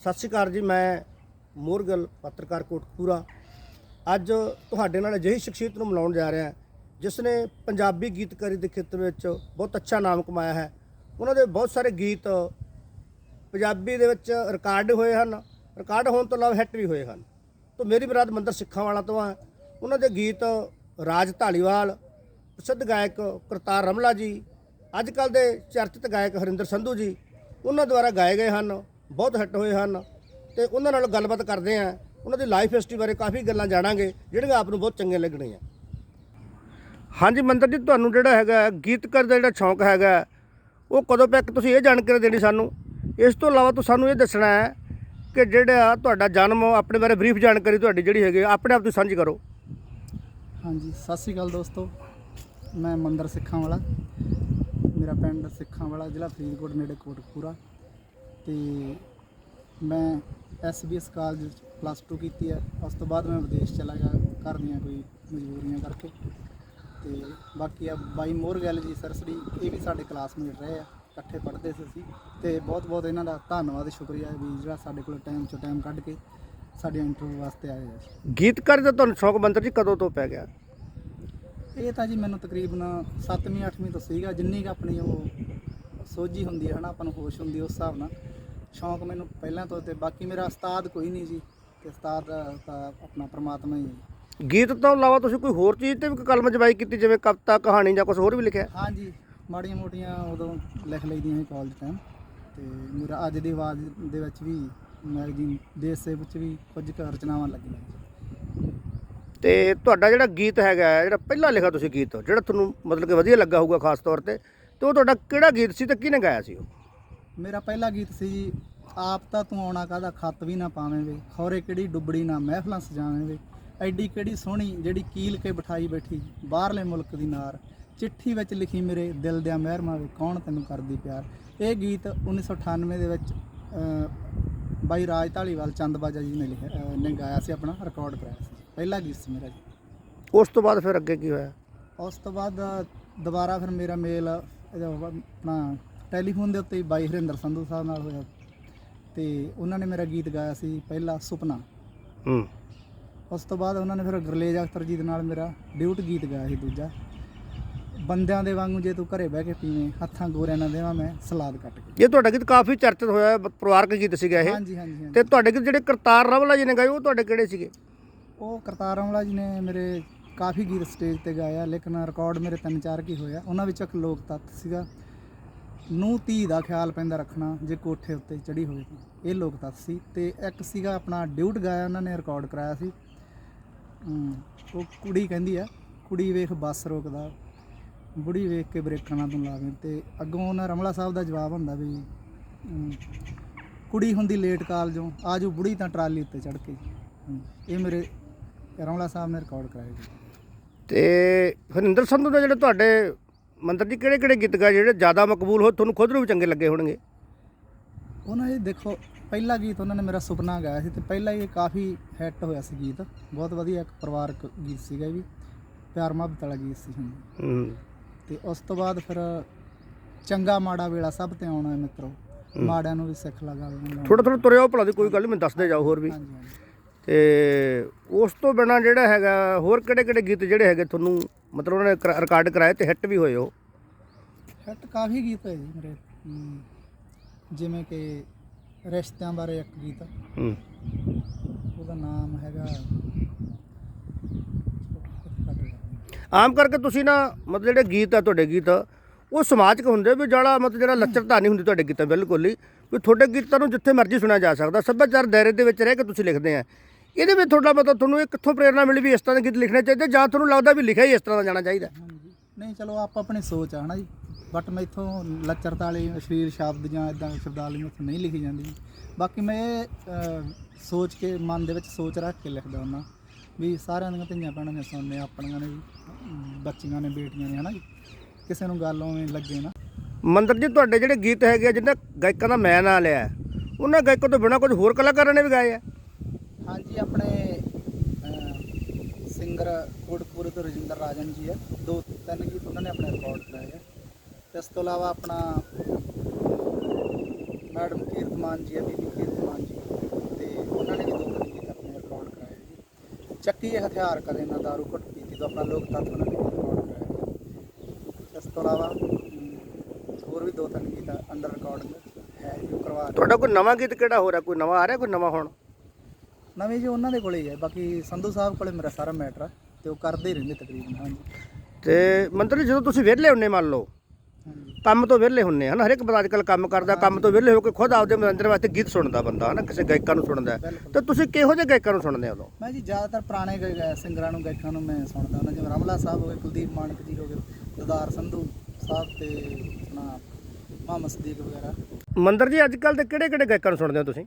ਸਤਿ ਸ਼੍ਰੀ ਅਕਾਲ ਜੀ, ਮੈਂ ਮੋਰਗਲ, ਪੱਤਰਕਾਰ ਕੋਟਕਪੂਰਾ ਅੱਜ ਤੁਹਾਡੇ ਨਾਲ ਅਜਿਹੀ ਸ਼ਖਸੀਅਤ ਨੂੰ ਮਿਲਾਉਣ ਜਾ ਰਿਹਾ ਜਿਸ ਨੇ ਪੰਜਾਬੀ ਗੀਤਕਾਰੀ ਦੇ ਖੇਤਰ ਵਿੱਚ ਬਹੁਤ ਅੱਛਾ ਨਾਮ ਕਮਾਇਆ ਹੈ। ਉਹਨਾਂ ਦੇ ਬਹੁਤ ਸਾਰੇ ਗੀਤ ਪੰਜਾਬੀ ਦੇ ਵਿੱਚ ਰਿਕਾਰਡ ਹੋਏ ਹਨ, ਰਿਕਾਰਡ ਹੋਣ ਤੋਂ ਇਲਾਵਾ ਹਿੱਟ ਵੀ ਹੋਏ ਹਨ। ਤੋਂ ਮੇਰੀ ਬਰਾਦ ਮੰਦਰ ਸਿੱਖਾਂ ਵਾਲਾ ਤੋਂ ਆ। ਉਹਨਾਂ ਦੇ ਗੀਤ ਰਾਜ ਢਾਲੀਵਾਲ ਪ੍ਰਸਿੱਧ ਗਾਇਕ ਕਰਤਾਰ ਰਮਲਾ ਜੀ, ਅੱਜ ਕੱਲ ਦੇ ਚਰਚਿਤ ਗਾਇਕ ਹਰਿੰਦਰ ਸੰਧੂ ਜੀ, ਉਹਨਾਂ ਦੁਆਰਾ ਗਾਏ ਗਏ ਹਨ। ਬਹੁਤ ਹਿੱਟ ਹੋਏ ਹਨ ਤੇ ਉਹਨਾਂ ਨਾਲ ਗੱਲਬਾਤ ਕਰਦੇ ਆ ਉਹਨਾਂ ਦੀ ਲਾਈਫ ਹਿਸਟਰੀ ਬਾਰੇ ਕਾਫੀ ਗੱਲਾਂ ਜਾਣਾਂਗੇ, ਜਿਹੜੀਆਂ ਆਪ ਨੂੰ ਬਹੁਤ ਚੰਗੀਆਂ ਲੱਗਣੀਆਂ। ਹਾਂਜੀ ਮੰਦਰ ਜੀ, ਤੁਹਾਨੂੰ ਜਿਹੜਾ ਹੈਗਾ, ਗੀਤਕਾਰ ਦਾ ਜਿਹੜਾ ਸ਼ੌਂਕ ਹੈਗਾ, ਉਹ ਕਦੋਂ ਤੱਕ ਤੁਸੀਂ ਇਹ ਜਾਣਕਾਰੀ ਦੇਣੀ ਸਾਨੂੰ। ਇਸ ਤੋਂ ਇਲਾਵਾ ਤੁਸੀਂ ਸਾਨੂੰ ਇਹ ਦੱਸਣਾ ਹੈ ਕਿ ਜਿਹੜਾ ਤੁਹਾਡਾ ਜਨਮ, ਆਪਣੇ ਬਾਰੇ ਬਰੀਫ ਜਾਣਕਾਰੀ ਤੁਹਾਡੀ ਜਿਹੜੀ ਹੈਗੀ, ਆਪਣੇ ਆਪ ਤੁਸੀਂ ਸਾਂਝੀ ਕਰੋ। ਹਾਂਜੀ, ਸਤਿ ਸ਼੍ਰੀ ਅਕਾਲ ਦੋਸਤੋ। ਮੈਂ ਮੰਦਰ ਸਿੱਖਾਂ ਵਾਲਾ ਮੇਰਾ ਪਿੰਡ ਸਿੱਖਾਂ ਵਾਲਾ ਜ਼ਿਲ੍ਹਾ ਫਰੀਦਕੋਟ, ਨੇੜੇ ਕੋਟਕਪੂਰਾ। ਤੇ ਮੈਂ ਐਸਬੀਐਸ ਕਾਲਜ ਵਿੱਚ ਪਲੱਸ 2 ਕੀਤੀ ਹੈ। ਉਸ ਤੋਂ ਬਾਅਦ ਮੈਂ ਵਿਦੇਸ਼ ਚਲਾ ਗਿਆ ਘਰ ਦੀਆਂ ਕੋਈ ਮਜਬੂਰੀਆਂ ਕਰਕੇ। ਤੇ ਬਾਕੀ ਆ ਬਾਈ ਮੋਰ ਗੱਲ ਜੀ ਸਰਸਰੀ ਇਹ ਵੀ ਸਾਡੇ ਕਲਾਸਮੇਟ ਰਹੇ ਆ ਇਕੱਠੇ ਪੜ੍ਹਦੇ ਸੀ ਅਸੀਂ। ਤੇ ਬਹੁਤ ਬਹੁਤ ਇਹਨਾਂ ਦਾ ਧੰਨਵਾਦ ਸ਼ੁਕਰੀਆ ਵੀ ਜਿਹੜਾ ਸਾਡੇ ਕੋਲ ਟਾਈਮ ਚੋਂ ਟਾਈਮ ਕੱਢ ਕੇ ਸਾਡੇ ਇੰਟਰਵਿਊ ਵਾਸਤੇ ਆਏ ਆ। ਗੀਤਕਾਰ ਦਾ ਤੁਹਾਨੂੰ ਸ਼ੌਂਕ ਮੰਦਰ ਜੀ ਕਦੋਂ ਤੋਂ ਪੈ ਗਿਆ? ਇਹ ਤਾਂ ਜੀ ਮੈਨੂੰ ਤਕਰੀਬਨ 7ਵੀਂ 8ਵੀਂ ਤੋਂ ਸੀਗਾ। ਜਿੰਨੀ ਕੁ ਆਪਣੀ ਉਹ ਸੋਝੀ ਹੁੰਦੀ ਹੈ ਹਨਾ ਆਪਾਂ ਨੂੰ ਹੋਸ਼ ਹੁੰਦੀ ਉਸ ਹਿਸਾਬ ਨਾਲ। ਸ਼ੌਂਕ ਮੈਨੂੰ ਪਹਿਲਾਂ ਤੋਂ ਤੇ ਬਾਕੀ ਮੇਰਾ ਉਸਤਾਦ ਕੋਈ ਨਹੀਂ ਜੀ ਤੇ ਉਸਤਾਦ ਤਾਂ ਆਪਣਾ ਪ੍ਰਮਾਤਮਾ ਹੀ ਹੈ ਗੀਤ ਤੋਂ ਇਲਾਵਾ ਤੁਸੀਂ ਕੋਈ ਹੋਰ ਚੀਜ਼ ਤੇ ਵੀ ਕਲਮ ਜਵਾਈ ਕੀਤੀ ਜਿਵੇਂ ਕਵਿਤਾ ਕਹਾਣੀ ਜਾਂ ਕੁਝ ਹੋਰ ਵੀ ਲਿਖਿਆ? ਹਾਂਜੀ ਮਾੜੀਆਂ ਮੋਟੀਆਂ ਉਦੋਂ ਲਿਖ ਲਈਦੀਆਂ ਸੀ ਕਾਲਜ ਟਾਈਮ ਤੇ ਮੇਰਾ ਅੱਜ ਦੀ ਆਵਾਜ਼ ਦੇ ਵਿੱਚ ਵੀ ਮੈਗਜ਼ੀਨ ਦੇਸ਼ ਸੇ ਵਿੱਚ ਵੀ ਕੁਝ ਕੁ ਰਚਨਾਵਾਂ ਲੱਗੀਆਂ ਤੇ ਤੁਹਾਡਾ ਜਿਹੜਾ ਗੀਤ ਹੈਗਾ ਹੈ, ਜਿਹੜਾ ਪਹਿਲਾਂ ਲਿਖਿਆ ਤੁਸੀਂ ਗੀਤ ਜਿਹੜਾ ਤੁਹਾਨੂੰ ਮਤਲਬ ਕਿ ਵਧੀਆ ਲੱਗਾ ਹੋਊਗਾ ਖਾਸ ਤੌਰ ਤੇ ਤੇ ਉਹ ਤੁਹਾਡਾ ਕਿਹੜਾ ਗੀਤ ਸੀ ਤੇ ਕਿਹਨੇ ਗਾਇਆ ਸੀ ਉਹ? ਮੇਰਾ ਪਹਿਲਾ ਗੀਤ ਸੀ ਜੀ ਆਪ ਤਾਂ ਤੂੰ ਆਉਣਾ ਕਾਹਦਾ ਖੱਤ ਵੀ ਨਾ ਪਾਵੇਂ ਵੇ ਖੌਰੇ ਕਿਹੜੀ ਡੁੱਬੜੀ ਨਾ ਮਹਿਫਲਾਂ ਸਜਾਵੇਂ ਵੇ ਐਡੀ ਕਿਹੜੀ ਸੋਹਣੀ ਜਿਹੜੀ ਕੀਲ ਕੇ ਬਿਠਾਈ ਬੈਠੀ ਬਾਹਰਲੇ ਮੁਲਕ ਦੀ ਨਾਰ। ਚਿੱਠੀ ਵਿੱਚ ਲਿਖੀ ਮੇਰੇ ਦਿਲ ਦਿਆਂ ਮਹਿਰਮਾ ਵੇ ਕੌਣ ਤੈਨੂੰ ਕਰਦੀ ਪਿਆਰ। ਇਹ ਗੀਤ 1998 ਦੇ ਵਿੱਚ ਬਾਈ ਰਾਜ ਢਾਲੀਵਾਲ ਚੰਦਬਾਜਾ ਜੀ ਨੇ ਲਿਖਿਆ ਨੇ ਗਾਇਆ ਸੀ ਆਪਣਾ ਰਿਕਾਰਡ ਕਰਾਇਆ ਸੀ। ਪਹਿਲਾ ਗੀਤ ਸੀ ਮੇਰਾ ਜੀ। ਉਸ ਤੋਂ ਬਾਅਦ ਫਿਰ ਅੱਗੇ ਕੀ ਹੋਇਆ? ਉਸ ਤੋਂ ਬਾਅਦ ਦੁਬਾਰਾ ਫਿਰ ਮੇਰਾ ਮੇਲ ਆਪਣਾ ਟੈਲੀਫੋਨ ਦੇ ਉੱਤੇ ਹੀ ਬਾਈ ਹਰਿੰਦਰ ਸੰਧੂ ਸਾਹਿਬ ਨਾਲ ਹੋਇਆ। ਤੇ ਉਹਨਾਂ ਨੇ ਮੇਰਾ ਗੀਤ ਗਾਇਆ ਸੀ ਪਹਿਲਾ ਸੁਪਨਾ। ਹੂੰ। ਉਸ ਤੋਂ ਬਾਅਦ ਉਹਨਾਂ ਨੇ ਫਿਰ ਗੁਰਲੇਜ ਅਖਤਰ ਜੀ ਦੇ ਨਾਲ ਮੇਰਾ ਡਿਊਟ ਗੀਤ ਗਾਇਆ ਸੀ ਦੂਜਾ। ਬੰਦਿਆਂ ਦੇ ਵਾਂਗੂ ਜੇ ਤੂੰ ਘਰੇ ਬਹਿ ਕੇ ਪੀਵੇਂ ਹੱਥਾਂ ਗੋਰਿਆਂ ਨਾਲ ਦੇਵਾਂ ਮੈਂ ਸਲਾਦ ਕੱਟ ਕੇ। ਇਹ ਤੁਹਾਡਾ ਗੀਤ ਕਾਫੀ ਚਰਚਿਤ ਹੋਇਆ ਹੈ, ਪਰਿਵਾਰਕ ਗੀਤ ਸੀਗਾ ਇਹ। ਹਾਂਜੀ ਹਾਂਜੀ ਹਾਂਜੀ। ਤੇ ਤੁਹਾਡੇ ਗੀਤ ਜਿਹੜੇ ਕਰਤਾਰ ਰਵਲਾ ਜੀ ਨੇ ਗਾਏ ਉਹ ਤੁਹਾਡੇ ਕਿਹੜੇ ਸੀਗੇ? ਉਹ ਕਰਤਾਰ ਅਮਲਾ ਜੀ ਨੇ ਮੇਰੇ ਕਾਫੀ ਗੀਤ ਸਟੇਜ ਤੇ ਗਾਇਆ ਲੇਕਿਨ ਰਿਕਾਰਡ ਮੇਰੇ ਤਿੰਨ ਚਾਰ ਕੀ ਹੋਇਆ। ਉਹਨਾਂ ਵਿੱਚ ਇੱਕ ਲੋਕ ਤੱਤ ਸੀਗਾ। ਨੂੰ ਧੀ ਦਾ ਖਿਆਲ ਪੈਂਦਾ ਰੱਖਣਾ ਜੇ ਕੋਠੇ ਉੱਤੇ ਚੜੀ ਹੋਵੇ ਤਾਂ। ਇਹ ਲੋਕ ਤੱਤ ਸੀ ਤੇ ਇੱਕ ਸੀਗਾ ਆਪਣਾ ਡਿਊਟ ਗਾਇਆ, ਉਹਨਾਂ ਨੇ ਰਿਕਾਰਡ ਕਰਾਇਆ ਸੀ। ਉਹ ਕੁੜੀ ਕਹਿੰਦੀ ਆ, ਕੁੜੀ ਵੇਖ ਬੱਸ ਰੋਕਦਾ, ਬੁੜੀ ਵੇਖ ਕੇ ਬ੍ਰੇਕਾਂ ਨਾ ਤੂੰ ਲਾਵੇਂ ਤੇ ਅੱਗੋਂ ਉਹਨਾਂ ਰਮਲਾ ਸਾਹਿਬ ਦਾ ਜਵਾਬ ਹੁੰਦਾ ਵੀ ਕੁੜੀ ਹੁੰਦੀ ਲੇਟ ਕਾਲਜੋਂ ਆਜੋ ਬੁੜੀ ਤਾਂ ਟਰਾਲੀ ਉੱਤੇ ਚੜ ਕੇ। ਇਹ ਮੇਰੇ ਰਮਲਾ ਸਾਹਿਬ ਨੇ ਰਿਕਾਰਡ ਕਰਾਇਆ ਜੀ। ਤੇ ਹਰਿੰਦਰ ਸੰਧੂ ਦੇ ਜਿਹੜੇ ਤੁਹਾਡੇ ਮੰਦਰ ਜੀ ਕਿਹੜੇ ਕਿਹੜੇ ਗੀਤ ਗਾਏ ਜਿਹੜੇ ਜ਼ਿਆਦਾ ਮਕਬੂਲ ਹੋ ਤੁਹਾਨੂੰ ਖੁਦ ਨੂੰ ਵੀ ਚੰਗੇ ਲੱਗੇ ਹੋਣਗੇ? ਉਹਨਾਂ ਇਹ ਦੇਖੋ ਪਹਿਲਾ ਗੀਤ ਉਹਨਾਂ ਨੇ ਮੇਰਾ ਸੁਪਨਾ ਗਾਇਆ ਸੀ ਤੇ ਪਹਿਲਾ ਹੀ ਇਹ ਕਾਫੀ ਹਿੱਟ ਹੋਇਆ ਸੀ ਗੀਤ। ਬਹੁਤ ਵਧੀਆ ਇੱਕ ਪਰਿਵਾਰਕ ਗੀਤ ਸੀਗਾ ਇਹ ਵੀ ਪਿਆਰ ਮੁਹੱਬਤ ਵਾਲਾ ਗੀਤ ਸੀ ਹਾਂਜੀ। ਤੇ ਉਸ ਤੋਂ ਬਾਅਦ ਫਿਰ ਚੰਗਾ ਮਾੜਾ ਵੇਲਾ ਸਭ ਤੇ ਆਉਣਾ ਹੈ ਮਿੱਤਰੋ। ਮਾੜਿਆਂ ਨੂੰ ਵੀ ਸਿੱਖ ਲਗਾ ਥੋੜਾ ਥੋੜਾ ਤੁਰਿਓ ਭਲਾ ਦੀ ਕੋਈ ਗੱਲ ਨਹੀਂ ਮੈਨੂੰ ਦੱਸਦੇ ਜਾਓ ਹੋਰ ਵੀ। ਹਾਂਜੀ ਹਾਂਜੀ। ਤੇ ਉਸ ਤੋਂ ਬਿਨਾ ਜਿਹੜਾ ਹੈਗਾ ਹੋਰ ਕਿਹੜੇ ਕਿਹੜੇ ਗੀਤ ਜਿਹੜੇ ਹੈਗੇ ਤੁਹਾਨੂੰ ਮਤਲਬ ਉਹਨਾਂ ਨੇ ਰਿਕਾਰਡ ਕਰਾਏ ਤੇ ਹਿੱਟ ਵੀ ਹੋਏ ਉਹ? ਹਿੱਟ ਕਾਫੀ ਗੀਤ ਹੋਏ ਜੀ ਮੇਰੇ ਜਿਵੇਂ ਕਿ ਰਿਸ਼ਤਿਆਂ ਬਾਰੇ ਇੱਕ ਗੀਤ। ਹੂੰ ਉਹਦਾ ਨਾਮ ਹੈਗਾ ਆਮ ਕਰਕੇ ਤੁਸੀਂ ਨਾ ਮਤਲਬ ਜਿਹੜੇ ਗੀਤ ਆ ਤੁਹਾਡੇ ਗੀਤ ਉਹ ਸਮਾਜਿਕ ਹੁੰਦੇ ਵੀ ਜਿਹੜਾ ਮਤਲਬ ਜਿਹੜਾ ਲੱਚਰਤਾ ਨਹੀਂ ਹੁੰਦੀ ਤੁਹਾਡੇ ਗੀਤਾਂ ਬਿਲਕੁਲ ਹੀ। ਵੀ ਤੁਹਾਡੇ ਗੀਤਾਂ ਨੂੰ ਜਿੱਥੇ ਮਰਜ਼ੀ ਸੁਣਿਆ ਜਾ ਸਕਦਾ ਸੱਭਿਆਚਾਰ ਦਾਇਰੇ ਦੇ ਵਿੱਚ ਰਹਿ ਕੇ ਤੁਸੀਂ ਲਿਖਦੇ ਆ। ਇਹਦੇ ਵਿੱਚ ਤੁਹਾਡਾ ਮਤਲਬ ਤੁਹਾਨੂੰ ਇਹ ਕਿੱਥੋਂ ਪ੍ਰੇਰਣਾ ਮਿਲੀ ਵੀ ਇਸ ਤਰ੍ਹਾਂ ਦੇ ਗੀਤ ਲਿਖਣੇ ਚਾਹੀਦੇ? ਜਾਂ ਤੁਹਾਨੂੰ ਲੱਗਦਾ ਵੀ ਲਿਖਿਆ ਹੀ ਇਸ ਤਰ੍ਹਾਂ ਦਾ ਜਾਣਾ ਚਾਹੀਦਾ? ਹਾਂਜੀ। ਨਹੀਂ ਚਲੋ ਆਪ ਆਪਣੀ ਸੋਚ ਆ ਹਨਾ ਜੀ। ਬਟ ਮੈਥੋਂ ਲੱਚਰਤਾ ਵਾਲੀ ਅਸ਼ਲੀਲ ਸ਼ਬਦ ਜਾਂ ਇਦਾਂ ਸ਼ਬਦਾਵਲੀ ਮੈਥੋਂ ਨਹੀਂ ਲਿਖੀ ਜਾਂਦੀ। ਬਾਕੀ ਮੈਂ ਇਹ, ਅਹ, ਸੋਚ ਕੇ ਮਨ ਦੇ ਵਿੱਚ ਸੋਚ ਰੱਖ ਕੇ ਲਿਖਦਾ ਹੁੰਦਾ। ਵੀ ਸਾਰਿਆਂ ਦੀਆਂ ਧੀਆਂ ਭੈਣਾਂ ਨੇ ਸੁਣਨੇ ਆਪਣੀਆਂ ਨੇ ਵੀ ਅਮ, ਬੱਚੀਆਂ ਨੇ ਬੇਟੀਆਂ ਨੇ ਹਨਾ ਜੀ। ਕਿਸੇ ਨੂੰ ਗੱਲ ਉਵੇਂ ਲੱਗੇ ਨਾ। ਮੰਦਰ ਜੀ ਤੁਹਾਡੇ ਜਿਹੜੇ ਗੀਤ ਹੈਗੇ ਆ, ਜਿਨ੍ਹਾਂ ਗਾਇਕਾਂ ਦਾ ਮੈਂ ਨਾਂ ਲਿਆ ਹੈ, ਉਹਨਾਂ ਗਾਇਕਾਂ ਤੋਂ ਬਿਨਾਂ ਕੁਝ ਹੋਰ ਕਲਾਕਾਰਾਂ ਨੇ ਵੀ ਗਾਏ ਆ? ਹਾਂਜੀ, ਆਪਣੇ ਸਿੰਗਰ ਕੋਟਪੁਰ ਤੋਂ ਰਜਿੰਦਰ ਰਾਜਨ ਜੀ ਹੈ। ਦੋ, ਤਿੰਨ ਗੀਤ ਉਹਨਾਂ ਨੇ ਆਪਣੇ ਰਿਕਾਰਡ ਕਰਾਏ ਹੈ। ਇਸ ਤੋਂ ਇਲਾਵਾ ਆਪਣਾ, ਮੈਡਮ ਕੀਰਤਮਾਨ ਜੀ ਹੈ, ਬੀਬੀ ਕੀਰਤਮਾਨ ਜੀ। ਤੇ ਉਹਨਾਂ ਨੇ ਵੀ ਦੋ, ਤਿੰਨ ਗੀਤ ਆਪਣੇ ਰਿਕਾਰਡ ਕਰਾਏ ਜੀ। ਚੱਕੀ ਇਹ ਹਥਿਆਰ ਕਰੇ ਨਾ ਦਾਰੂ ਘੁੱਟ ਪੀਤੀ ਤੋਂ ਆਪਣਾ ਲੋਕ ਤੱਤ ਉਹਨਾਂ ਨੇ ਰਿਕਾਰਡ ਕਰਾਇਆ ਇਸ ਤੋਂ ਇਲਾਵਾ ਹੋਰ ਵੀ ਦੋ, ਤਿੰਨ ਗੀਤ ਅੰਡਰ ਰਿਕਾਰਡ ਹੈ ਜੋ ਕਰਵਾ ਤੁਹਾਡਾ ਕੋਈ ਨਵਾਂ ਗੀਤ ਕਿਹੜਾ ਹੋ ਰਿਹਾ? ਕੋਈ ਨਵਾਂ ਆ ਰਿਹਾ, ਕੋਈ ਨਵਾਂ ਹੁਣ? ਨਵੇਂ ਜੀ ਉਹਨਾਂ ਦੇ ਕੋਲੇ ਹੀ ਹੈ। ਬਾਕੀ ਸੰਧੂ ਸਾਹਿਬ ਕੋਲੇ ਮੇਰਾ ਸਾਰਾ ਮੈਟਰ ਆ ਤੇ ਉਹ ਕਰਦੇ ਹੀ ਰਹਿੰਦੇ ਤਕਰੀਬਨ ਹਾਂਜੀ। ਤੇ ਮੰਤਰੀ ਜੀ, ਜਦੋਂ ਤੁਸੀਂ ਵਿਹਲੇ ਹੁੰਨੇ ਮੰਨ ਲਓ ਕੰਮ ਤੋਂ ਵਿਹਲੇ ਹੁੰਨੇ ਹਨ ਹਰ ਇੱਕ ਬੰਦਾ ਅੱਜਕੱਲ ਕੰਮ ਕਰਦਾ ਕੰਮ ਤੋਂ ਵਿਹਲੇ ਹੋ ਕੇ ਖੁਦ ਆਪਦੇ ਮਨੋਰੰਜਨ ਵਾਸਤੇ ਗੀਤ ਸੁਣਦਾ ਬੰਦਾ ਹਨਾ ਕਿਸੇ ਗਾਇਕਾਂ ਨੂੰ ਸੁਣਦਾ। ਹੈ। ਤੇ ਤੁਸੀਂ ਕਿਹੋ ਜਿਹੇ ਗਾਇਕਾਂ ਨੂੰ ਸੁਣਦੇ ਹੋ ਉਦੋਂ? ਮੈਂ ਜੀ ਜ਼ਿਆਦਾਤਰ ਪੁਰਾਣੇ ਗ- ਗ- ਸਿੰਗਰਾਂ ਨੂੰ ਗਾਇਕਾਂ ਨੂੰ ਮੈਂ ਸੁਣਦਾ ਉਹਨਾਂ ਜਿਵੇਂ ਰਮਲਾ ਸਾਹਿਬ ਹੋ ਗਏ ਕੁਲਦੀਪ ਮਾਨਕ ਜੀ ਹੋ ਗਏ ਦਦਾਰ ਸੰਧੂ ਸਾਹਿਬ ਤੇ ਆਪਣਾ ਮੁਹੰਮਦ ਸਦੀਕ ਵਗੈਰਾ। ਮੰਦਰ ਜੀ ਅੱਜਕੱਲ ਦੇ ਕਿਹੜੇ ਕਿਹੜੇ ਗਾਇਕਾਂ ਨੂੰ ਸੁਣਦੇ ਹੋ ਤੁਸੀਂ?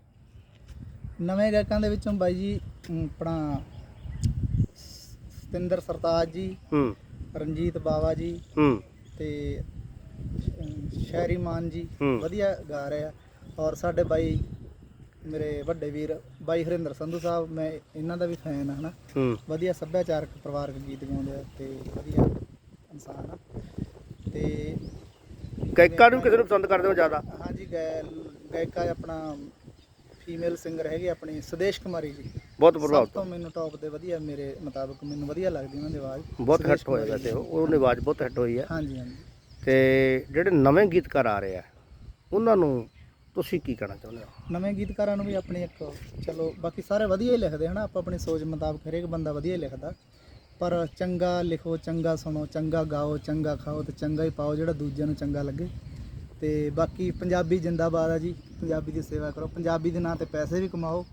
ਨਵੇਂ ਗਾਇਕਾਂ ਦੇ ਵਿੱਚੋਂ ਬਾਈ ਜੀ ਅਮ, ਆਪਣਾ ਸਤਿੰਦਰ ਸਰਤਾਜ ਜੀ ਹੂੰ। ਰਣਜੀਤ ਬਾਵਾ ਜੀ ਹੂੰ। ਤੇ ਸ਼ਹਿਰੀ ਮਾਨ ਜੀ। ਹੂੰ। ਵਧੀਆ ਗਾ ਰਹੇ ਆ। ਔਰ ਸਾਡੇ ਬਾਈ ਮੇਰੇ ਵੱਡੇ ਵੀਰ ਬਾਈ ਹਰਿੰਦਰ ਸੰਧੂ ਸਾਹਿਬ ਮੈਂ ਇਹਨਾਂ ਦਾ ਵੀ ਫੈਨ ਆ ਹਨਾ? ਹੂੰ। ਵਧੀਆ ਸੱਭਿਆਚਾਰਕ ਪਰਿਵਾਰਕ ਗੀਤ ਗਾਉਂਦੇ ਆ ਤੇ ਵਧੀਆ ਇਨਸਾਨ ਆ। ਤੇ ਗਾਇਕਾਂ ਨੂੰ ਕਿਸੇ ਨੂੰ ਪਸੰਦ ਕਰਦੇ ਹੋ ਜ਼ਿਆਦਾ? ਹਾਂਜੀ ਗਾਇ- ਗਾਇਕਾ ਆਪਣਾ ਫੀਮੇਲ ਸਿੰਗਰ ਹੈਗੇ ਆਪਣੀ ਸੁਦੇਸ਼ ਕੁਮਾਰੀ ਜੀ। ਬਹੁਤ ਸਭ ਪ੍ਰਭਾਵਿਤ ਤੋਂ ਮੈਨੂੰ ਟੌਪ ਦੇ ਵਧੀਆ ਮੇਰੇ ਮੁਤਾਬਕ ਮੈਨੂੰ ਵਧੀਆ ਲੱਗਦੀ ਉਹਨਾਂ ਦੀ ਆਵਾਜ਼। ਬਹੁਤ ਸੁਦੇਸ਼ ਹਿੱਟ ਹੋਇਆ ਕੁਮਾਰੀ ਵੈਸੇ ਉਹ ਉਹਨੇ ਆਵਾਜ਼ ਬਹੁਤ ਹਿੱਟ ਹੋਈ ਹੈ। ਹਾਂਜੀ ਹਾਂਜੀ। ਤੇ ਜਿਹੜੇ ਨਵੇਂ ਗੀਤਕਾਰ ਆ ਰਹੇ ਆ ਉਹਨਾਂ ਨੂੰ ਤੁਸੀਂ ਕੀ ਕਹਿਣਾ ਚਾਹੁੰਦੇ ਹੋ? ਨਵੇਂ ਗੀਤਕਾਰਾਂ ਨੂੰ ਵੀ ਆਪਣੀ ਇੱਕ ਚਲੋ ਬਾਕੀ ਸਾਰੇ ਵਧੀਆ ਹੀ ਲਿਖਦੇ ਹਨਾ ਆਪਾਂ ਆਪਣੀ ਸੋਚ ਮੁਤਾਬਕ ਹਰੇਕ ਬੰਦਾ ਵਧੀਆ ਹੀ ਲਿਖਦਾ। ਪਰ ਚੰਗਾ ਲਿਖੋ ਚੰਗਾ ਸੁਣੋ ਚੰਗਾ ਗਾਓ ਚੰਗਾ ਖਾਓ ਤੇ ਚੰਗਾ ਹੀ ਪਾਓ ਜਿਹੜਾ ਦੂਜਿਆਂ ਨੂੰ ਚੰਗਾ ਲੱਗੇ। ਤੇ ਬਾਕੀ ਪੰਜਾਬੀ ਜਿੰਦਾਬਾਦ ਆ ਜੀ। ਪੰਜਾਬੀ ਦੀ ਸੇਵਾ ਕਰੋ। ਪੰਜਾਬੀ ਦੇ ਨਾਂ ਤੇ ਪੈਸੇ ਵੀ ਕਮਾਓ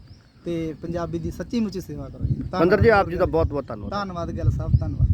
ਤੇ ਪੰਜਾਬੀ ਦੀ ਸੱਚੀ ਮੁੱਚੀ ਸੇਵਾ ਕਰੋ ਜੀ। ਮੰਦਰ ਜੀ ਆਪ ਜੀ ਦਾ ਬਹੁਤ ਬਹੁਤ ਧੰਨਵਾਦ। ਧੰਨਵਾਦ ਗਿੱਲ ਸਾਹਿਬ ਧੰਨਵਾਦ।